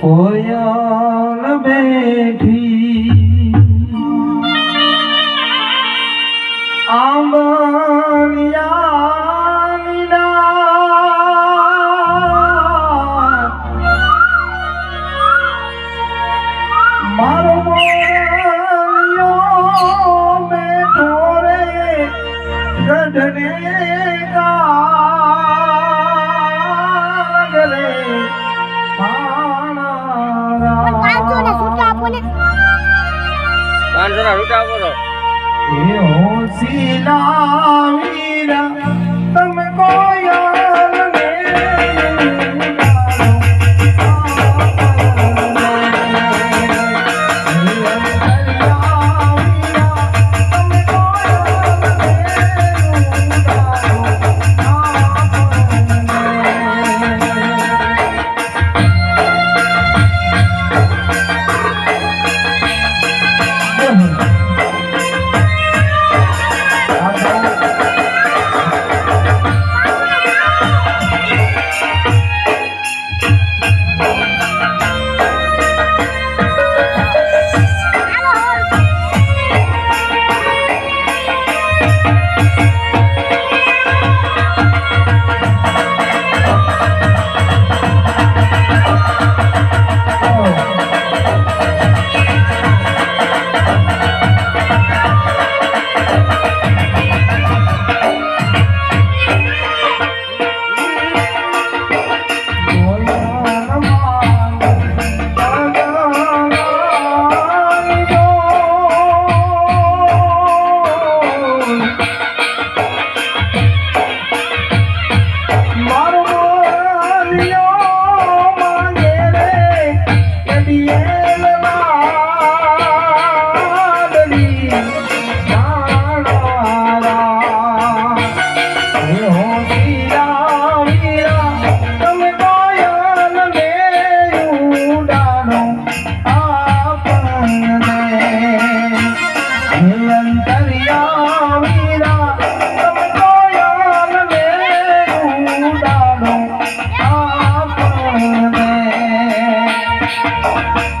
કોયલ બેઠી આંબનિયા મારો બેઠો રે ગઢને ગા પાંચસો ના રૂપિયા આપો તો. Amén.